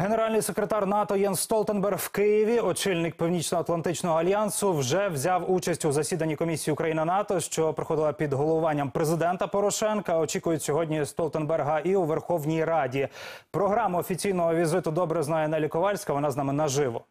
Генеральний секретар НАТО Єнс Столтенберг в Києві, очільник Північно-Атлантичного альянсу, вже взяв участь у засіданні комісії Україна НАТО, що проходила під головуванням президента Порошенка. Очікують сьогодні Столтенберга і у Верховній Раді. Програму офіційного візиту добре знає Нелі Ковальська. Вона з нами наживо.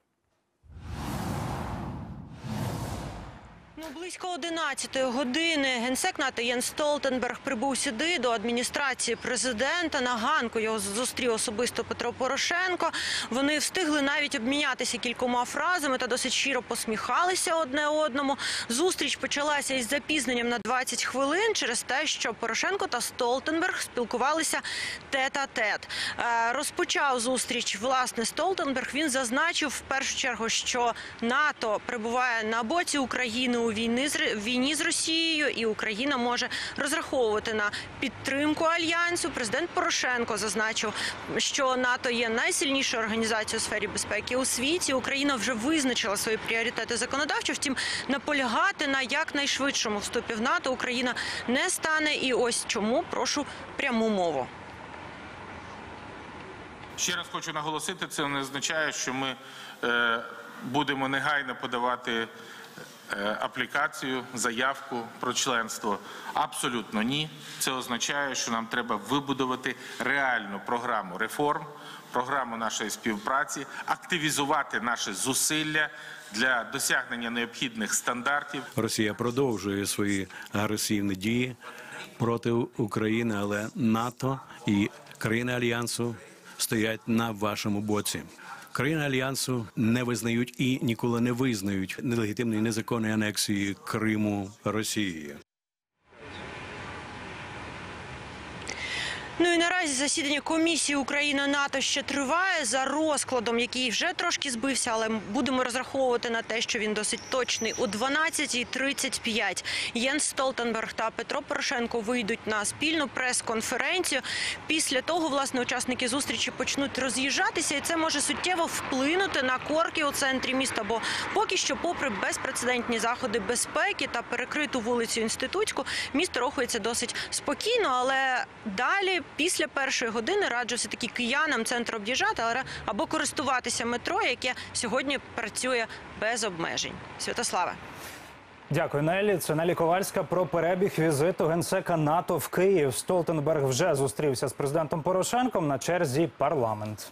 Ну, близько 11 години генсек НАТО Єн Столтенберг прибув сюди до адміністрації президента. На ганку його зустрів особисто Петро Порошенко. Вони встигли навіть обмінятися кількома фразами та досить щиро посміхалися одне одному. Зустріч почалася із запізненням на 20 хвилин через те, що Порошенко та Столтенберг спілкувалися тет-а-тет. Е, Розпочав зустріч власне Столтенберг. Він зазначив в першу чергу, що НАТО перебуває на боці України у війни з війні з Росією, і Україна може розраховувати на підтримку альянсу. Президент Порошенко зазначив, що НАТО є найсильнішою організацією у сфері безпеки у світі. Україна вже визначила свої пріоритети законодавчо. Втім, наполягати на якнайшвидшому вступі в НАТО Україна не стане. І ось чому прошу пряму мову. Ще раз хочу наголосити, це не означає, що ми е, будемо негайно подавати аплікацію, заявку про членство. Абсолютно ні. Це означає, що нам треба вибудувати реальну програму реформ, програму нашої співпраці, активізувати наші зусилля для досягнення необхідних стандартів. Росія продовжує свої агресивні дії проти України, але НАТО і країни альянсу стоять на вашому боці. Країни альянсу не визнають і ніколи не визнають нелегітимної незаконної анексії Криму Росією. Ну і наразі засідання комісії Україна НАТО ще триває за розкладом, який вже трошки збився, але будемо розраховувати на те, що він досить точний. О 12.35 Єнс Столтенберг та Петро Порошенко вийдуть на спільну прес-конференцію. Після того, власне, учасники зустрічі почнуть роз'їжджатися, і це може суттєво вплинути на корки у центрі міста. Бо поки що, попри безпрецедентні заходи безпеки та перекриту вулицю інститутську, місто рухається досить спокійно, але далі. Після першої години раджу все таки киянам центр об'їжджати, але або користуватися метро, яке сьогодні працює без обмежень. Святославе. Дякую, Нелі. Це Нелі Ковальська про перебіг візиту генсека НАТО в Київ. Столтенберг вже зустрівся з президентом Порошенком на черзі парламент.